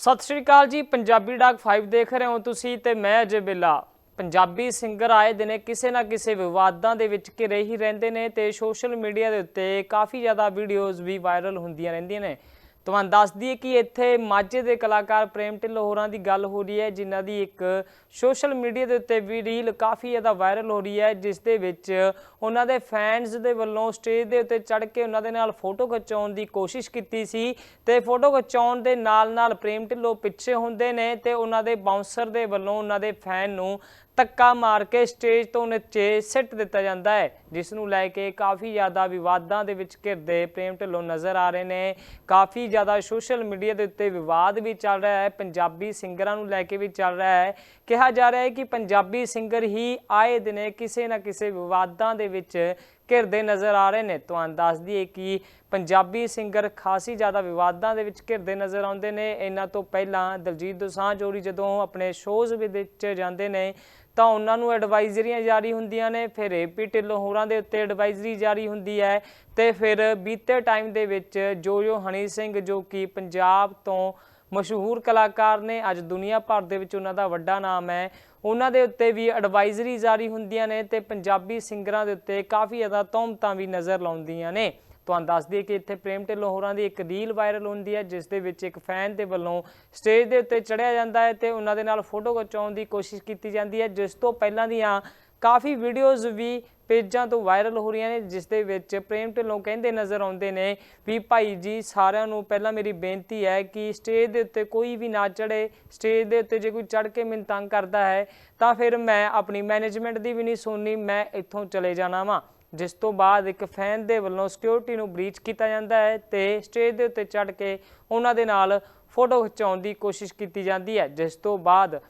ਸਤਿ ਸ਼੍ਰੀ ਅਕਾਲ ਜੀ, ਪੰਜਾਬੀ ਡਾਕ 5 ਦੇਖ ਰਹੇ ਹੋ ਤੁਸੀਂ ਤੇ ਮੈਂ ਅਜੇ ਬਿੱਲਾ। ਪੰਜਾਬੀ ਸਿੰਗਰ ਆਏ ਦਿਨੇ ਕਿਸੇ ਨਾ ਕਿਸੇ ਵਿਵਾਦਾਂ ਦੇ ਵਿੱਚ ਘਿਰੇ ਹੀ ਰਹਿੰਦੇ ਨੇ ਤੇ ਸੋਸ਼ਲ ਮੀਡੀਆ ਦੇ ਉੱਤੇ ਕਾਫੀ ਜ਼ਿਆਦਾ ਵੀਡੀਓਜ਼ ਵੀ ਵਾਇਰਲ ਹੁੰਦੀਆਂ ਰਹਿੰਦੀਆਂ ਨੇ। ਤੁਹਾਨੂੰ ਦੱਸ ਦਈਏ ਕਿ ਇੱਥੇ ਮਾਝੇ ਦੇ ਕਲਾਕਾਰ ਪ੍ਰੇਮ ਢਿੱਲੋਂ ਹੋਰਾਂ ਦੀ ਗੱਲ ਹੋ ਰਹੀ ਹੈ, ਜਿਨ੍ਹਾਂ ਦੀ ਇੱਕ ਸੋਸ਼ਲ ਮੀਡੀਆ ਦੇ ਉੱਤੇ ਵੀ ਰੀਲ ਕਾਫੀ ਜ਼ਿਆਦਾ ਵਾਇਰਲ ਹੋ ਰਹੀ ਹੈ, ਜਿਸ ਦੇ ਵਿੱਚ ਉਹਨਾਂ ਦੇ ਫੈਨਸ ਦੇ ਵੱਲੋਂ ਸਟੇਜ ਦੇ ਉੱਤੇ ਚੜ੍ਹ ਕੇ ਉਹਨਾਂ ਦੇ ਨਾਲ ਫੋਟੋ ਖਿਚਾਉਣ ਦੀ ਕੋਸ਼ਿਸ਼ ਕੀਤੀ ਸੀ ਤੇ ਫੋਟੋ ਖਿਚਾਉਣ ਦੇ ਨਾਲ ਨਾਲ ਪ੍ਰੇਮ ਢਿੱਲੋਂ ਪਿੱਛੇ ਹੁੰਦੇ ਨੇ ਤੇ ਉਹਨਾਂ ਦੇ ਬਾਉਂਸਰ ਦੇ ਵੱਲੋਂ ਉਹਨਾਂ ਦੇ ਫੈਨ ਨੂੰ ਧੱਕਾ ਮਾਰ ਕੇ ਸਟੇਜ ਤੋਂ ਨੀਚੇ ਸਿੱਟ ਦਿੱਤਾ ਜਾਂਦਾ ਹੈ, ਜਿਸ ਨੂੰ ਲੈ ਕੇ ਕਾਫੀ ਜ਼ਿਆਦਾ ਵਿਵਾਦਾਂ ਦੇ ਵਿੱਚ ਘਿਰਦੇ ਪ੍ਰੇਮ ਢਿੱਲੋਂ ਨਜ਼ਰ ਆ ਰਹੇ ਨੇ। ਕਾਫੀ ਜ਼ਿਆਦਾ ਸੋਸ਼ਲ ਮੀਡੀਆ ਦੇ ਉੱਤੇ ਵਿਵਾਦ ਵੀ ਚੱਲ ਰਿਹਾ ਹੈ, ਪੰਜਾਬੀ ਸਿੰਗਰਾਂ ਨੂੰ ਲੈ ਕੇ ਵੀ ਚੱਲ ਰਿਹਾ ਹੈ। ਕਿਹਾ ਜਾ ਰਿਹਾ ਹੈ ਕਿ ਪੰਜਾਬੀ ਸਿੰਗਰ ਹੀ ਆਏ ਦਿਨੇ ਕਿਸੇ ਨਾ ਕਿਸੇ ਵਿਵਾਦਾਂ ਦੇ ਵਿੱਚ ਘਿਰਦੇ ਨਜ਼ਰ ਆ ਰਹੇ ਨੇ। ਤੁਹਾਨੂੰ ਦੱਸ ਦਈਏ ਕਿ ਪੰਜਾਬੀ ਸਿੰਗਰ ਖਾਸੀ ਜ਼ਿਆਦਾ ਵਿਵਾਦਾਂ ਦੇ ਵਿੱਚ ਘਿਰਦੇ ਨਜ਼ਰ ਆਉਂਦੇ ਨੇ। ਇਹਨਾਂ ਤੋਂ ਪਹਿਲਾਂ ਦਲਜੀਤ ਦੋਸਾਂਝ ਹੋਰੀ ਜਦੋਂ ਆਪਣੇ ਸ਼ੋਜ਼ ਵਿੱਚ ਜਾਂਦੇ ਨੇ ਤਾਂ ਉਹਨਾਂ ਨੂੰ ਐਡਵਾਈਜ਼ਰੀਆਂ ਜਾਰੀ ਹੁੰਦੀਆਂ ਨੇ, ਫਿਰ ਏਪੀ ਢਿੱਲੋਂ ਹੋਰਾਂ ਦੇ ਉੱਤੇ ਐਡਵਾਈਜ਼ਰੀ ਜਾਰੀ ਹੁੰਦੀ ਹੈ ਤੇ ਫਿਰ ਬੀਤੇ ਟਾਈਮ ਦੇ ਵਿੱਚ ਜੋ ਜੋ ਹਨੀ ਸਿੰਘ ਜੋ ਕਿ ਪੰਜਾਬ ਤੋਂ ਮਸ਼ਹੂਰ ਕਲਾਕਾਰ ਨੇ, ਅੱਜ ਦੁਨੀਆ ਭਰ ਦੇ ਵਿੱਚ ਉਹਨਾਂ ਦਾ ਵੱਡਾ ਨਾਮ ਹੈ, ਉਹਨਾਂ ਦੇ ਉੱਤੇ ਵੀ ਐਡਵਾਈਜ਼ਰੀ ਜਾਰੀ ਹੁੰਦੀਆਂ ਨੇ ਤੇ ਪੰਜਾਬੀ ਸਿੰਗਰਾਂ ਦੇ ਉੱਤੇ ਕਾਫੀ ਜ਼ਿਆਦਾ ਤੋਮਤਾਂ ਵੀ ਨਜ਼ਰ ਲਾਉਂਦੀਆਂ ਨੇ। ਤੁਹਾਨੂੰ ਦੱਸ ਦਈਏ ਕਿ ਇੱਥੇ ਪ੍ਰੇਮ ਢਿੱਲੋਂ ਹੋਰਾਂ ਦੀ ਇੱਕ ਰੀਲ ਵਾਇਰਲ ਹੁੰਦੀ ਹੈ ਜਿਸ ਦੇ ਵਿੱਚ ਇੱਕ ਫੈਨ ਦੇ ਵੱਲੋਂ ਸਟੇਜ ਦੇ ਉੱਤੇ ਚੜਿਆ ਜਾਂਦਾ ਹੈ ਤੇ ਉਹਨਾਂ ਦੇ ਨਾਲ ਫੋਟੋ ਖਿਚਾਉਣ ਦੀ ਕੋਸ਼ਿਸ਼ ਕੀਤੀ ਜਾਂਦੀ ਹੈ, ਜਿਸ ਤੋਂ ਪਹਿਲਾਂ ਦੀਆਂ ਕਾਫੀ ਵੀਡੀਓਜ਼ ਵੀ ਪੇਜਾਂ ਤੋਂ ਵਾਇਰਲ ਹੋ ਰਹੀਆਂ ਨੇ ਜਿਸ ਦੇ ਵਿੱਚ ਪ੍ਰੇਮ ਢਿੱਲੋਂ ਕਹਿੰਦੇ ਨਜ਼ਰ ਆਉਂਦੇ ਨੇ ਵੀ ਭਾਈ ਜੀ ਸਾਰਿਆਂ ਨੂੰ ਪਹਿਲਾਂ ਮੇਰੀ ਬੇਨਤੀ ਹੈ ਕਿ ਸਟੇਜ ਦੇ ਉੱਤੇ ਕੋਈ ਵੀ ਨਾ ਚੜੇ ਸਟੇਜ ਦੇ ਉੱਤੇ ਜੇ ਕੋਈ ਚੜ ਕੇ ਮੈਨੂੰ ਤੰਗ ਕਰਦਾ ਹੈ ਤਾਂ ਫਿਰ ਮੈਂ ਆਪਣੀ ਮੈਨੇਜਮੈਂਟ ਦੀ ਵੀ ਨਹੀਂ ਸੁਣਨੀ, ਮੈਂ ਇੱਥੋਂ ਚਲੇ ਜਾਣਾ ਵਾਂ। ਜਿਸ ਤੋਂ ਬਾਅਦ ਇੱਕ ਫੈਨ ਦੇ ਵੱਲੋਂ ਸਿਕਿਉਰਿਟੀ ਨੂੰ ਬ੍ਰੀਚ ਕੀਤਾ ਜਾਂਦਾ ਹੈ ਤੇ ਸਟੇਜ ਦੇ ਉੱਤੇ ਚੜ ਕੇ ਉਹਨਾਂ ਦੇ ਨਾਲ ਫੋਟੋ ਖਿਚਾਉਣ ਦੀ ਕੋਸ਼ਿਸ਼ ਕੀਤੀ ਜਾਂਦੀ ਹੈ। ਜਿਸ ਤੋਂ ਬਾਅਦ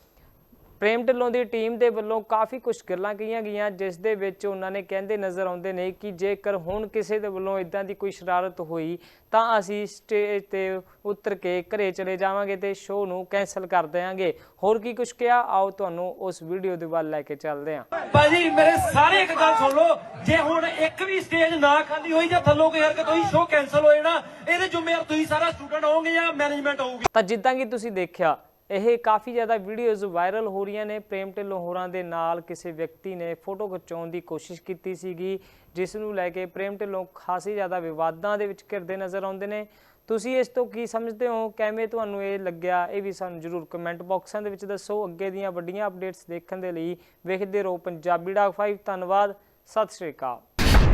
ਪ੍ਰੇਮ ਢਿੱਲੋਂ ਦੀ ਟੀਮ ਦੇ ਵੱਲੋਂ ਕਾਫੀ ਕੁਝ ਗੱਲਾਂ ਕਹੀਆਂ ਗਈਆਂ, ਜਿਸ ਦੇ ਵਿੱਚ ਉਹਨਾਂ ਨੇ ਕਹਿੰਦੇ ਨਜ਼ਰ ਆਉਂਦੇ ਨੇ ਕਿ ਜੇਕਰ ਹੁਣ ਕਿਸੇ ਦੇ ਵੱਲੋਂ ਇਦਾਂ ਦੀ ਕੋਈ ਸ਼ਰਾਰਤ ਹੋਈ, ਤਾਂ ਅਸੀਂ ਸਟੇਜ ਤੇ ਉਤਰ ਕੇ ਘਰੇ ਚਲੇ ਜਾਵਾਂਗੇ ਤੇ ਸ਼ੋਅ ਨੂੰ ਕੈਨਸਲ ਕਰ ਦੇਵਾਂਗੇ ਹੋਰ ਕੀ ਕੁਝ ਕਿਹਾ? ਆਓ ਤੁਹਾਨੂੰ ਉਸ ਵੀਡੀਓ ਦੇ ਵੱਲ ਲੈ ਕੇ ਚੱਲਦੇ ਹਾਂ। ਭਾਜੀ, ਮੇਰੇ ਸਾਰੇ ਇੱਕ ਗੱਲ ਸੁਣ ਲਓ। ਜੇ ਹੁਣ ਇੱਕ ਵੀ ਸਟੇਜ ਨਾ ਖਾਲੀ ਹੋਈ ਜਾਂ ਥੱਲੋਂ ਕੋਈ ਹਰਕਤ ਹੋਈ ਸ਼ੋਅ ਕੈਨਸਲ ਹੋ ਜਾਣਾ। ਇਹਦੇ ਜ਼ਿੰਮੇਵਾਰ ਤੁਸੀਂ ਸਾਰਾ ਸਟੂਡੈਂਟ ਹੋਵੋਗੇ ਜਾਂ ਮੈਨੇਜਮੈਂਟ ਹੋਊਗੀ? ਤਾਂ ਜਿੱਦਾਂ ਕਿ ਤੁਸੀਂ ਦੇਖਿਆ ਇਹ ਕਾਫੀ ਜ਼ਿਆਦਾ ਵੀਡੀਓਜ਼ ਵਾਇਰਲ ਹੋ ਰਹੀਆਂ ਨੇ। ਪ੍ਰੇਮ ਢਿੱਲੋਂ ਹੋਰਾਂ ਦੇ ਨਾਲ ਕਿਸੇ ਵਿਅਕਤੀ ਨੇ ਫੋਟੋ ਖਿਚਾਉਣ ਦੀ ਕੋਸ਼ਿਸ਼ ਕੀਤੀ ਸੀਗੀ ਜਿਸ ਨੂੰ ਲੈ ਕੇ ਪ੍ਰੇਮ ਢਿੱਲੋਂ ਖਾਸੀ ਜ਼ਿਆਦਾ ਵਿਵਾਦਾਂ ਦੇ ਵਿੱਚ ਘਿਰਦੇ ਨਜ਼ਰ ਆਉਂਦੇ ਨੇ। ਤੁਸੀਂ ਇਸ ਤੋਂ ਕੀ ਸਮਝਦੇ ਹੋ? ਕਿਵੇਂ ਤੁਹਾਨੂੰ ਇਹ ਲੱਗਿਆ? ਇਹ ਵੀ ਸਾਨੂੰ ਜਰੂਰ ਕਮੈਂਟ ਬਾਕਸਾਂ ਦੇ ਵਿੱਚ ਦੱਸੋ। ਅੱਗੇ ਦੀਆਂ ਵੱਡੀਆਂ ਅਪਡੇਟਸ ਦੇਖਣ ਦੇ ਲਈ ਵੇਖਦੇ ਰਹੋ ਪੰਜਾਬੀ ਡਾਕ 5 ਧੰਨਵਾਦ। ਸਤਿ ਸ਼੍ਰੀ ਅਕਾਲ।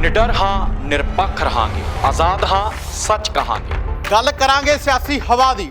ਨਿਡਰ ਹਾਂ ਨਿਰਪੱਖ ਰਹਾਂਗੇ। ਆਜ਼ਾਦ ਹਾਂ ਸੱਚ ਕਹਾਂਗੇ। ਗੱਲ ਕਰਾਂਗੇ ਸਿਆਸੀ ਹਵਾ ਦੀ।